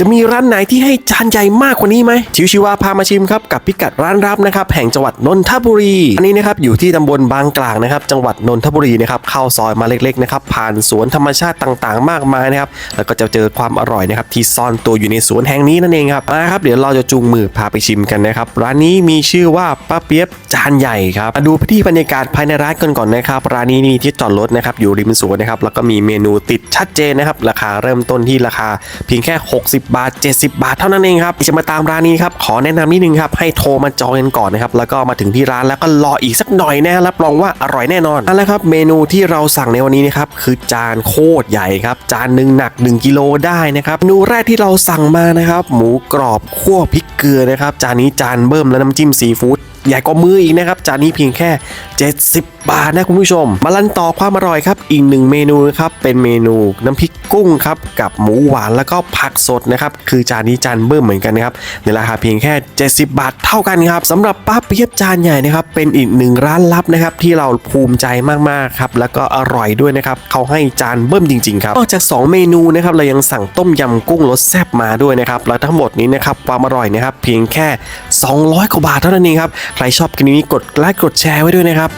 จะมีร้านไหนที่ให้จานใหญ่มากกว่านี้ไหม ชิวชิวาพามาชิมครับกับพิกัดร้านรับนะครับแห่งจังหวัดนนทบุรีอันนี้นะครับอยู่ที่ตำบลบางกลางนะครับจังหวัดนนทบุรีนะครับเข้าซอยมาเล็กๆนะครับผ่านสวนธรรมชาติต่างๆ มากมายนะครับแล้วก็จะเจอความอร่อยนะครับที่ซ่อนตัวอยู่ในสวนแห่งนี้นั่นเองครับมาครับเดี๋ยวเราจะจูงมือพาไปชิมกันนะครับร้านนี้มีชื่อว่าป้าเปียบจานใหญ่ครับมาดูที่บรรยากาศภายในร้านกันก่อนนะครับร้านนี้มีที่จอดรถนะครับอยู่ริมสวนนะครับแล้วก็มีเมนูติดชัดเจนนะครับราคาเริ่มต้นที่ราคาเพียงแค่ 60บาท 70 บาทเท่านั้นเองครับจะมาตามร้านนี้ครับขอแนะนำนิดนึงครับให้โทรมาจองกันก่อนนะครับแล้วก็มาถึงที่ร้านแล้วก็รออีกสักหน่อยแน่รับรองว่าอร่อยแน่นอนเอาละครับเมนูที่เราสั่งในวันนี้นะครับคือจานโคตรใหญ่ครับจานหนึ่งหนัก 1กิโลได้นะครับเมนูแรกที่เราสั่งมานะครับหมูกรอบคั่วพริกเกลือนะครับจานนี้จานเบิ่มและน้ำจิ้มซีฟู้ด ใหญ่กว่ามืออีกนะครับ จานนี้เพียงแค่ 70 บาทนะคุณผู้ชม มาลันต่อความอร่อยครับ อีกหนึ่งเมนูนะครับ เป็นเมนูน้ำพริกกุ้งครับ กับหมูหวานแล้วก็ผักสดนะครับ คือจานนี้จานเบิ่มเหมือนกันนะครับ ในราคาเพียงแค่ 70 บาทเท่ากันครับสำหรับป้าเปียบจานใหญ่นะครับ เป็นอีกหนึ่งร้านลับนะครับที่เราภูมิใจมากๆครับ แล้วก็อร่อยด้วยนะครับ เขาให้จานเบิ่มจริงๆครับ นอกจาก 2 เมนูนะครับ เรายังสั่งต้มยำกุ้งรสแซ่บมาด้วยนะครับ แล้วทั้งหมดนี้นะครับความอร่อยนะครับเพียงแค่ 200 กว่าบาทเท่านั้นเองครับใครชอบคลิปนี้กดไลค์กดแชร์ไว้ด้วยนะครับ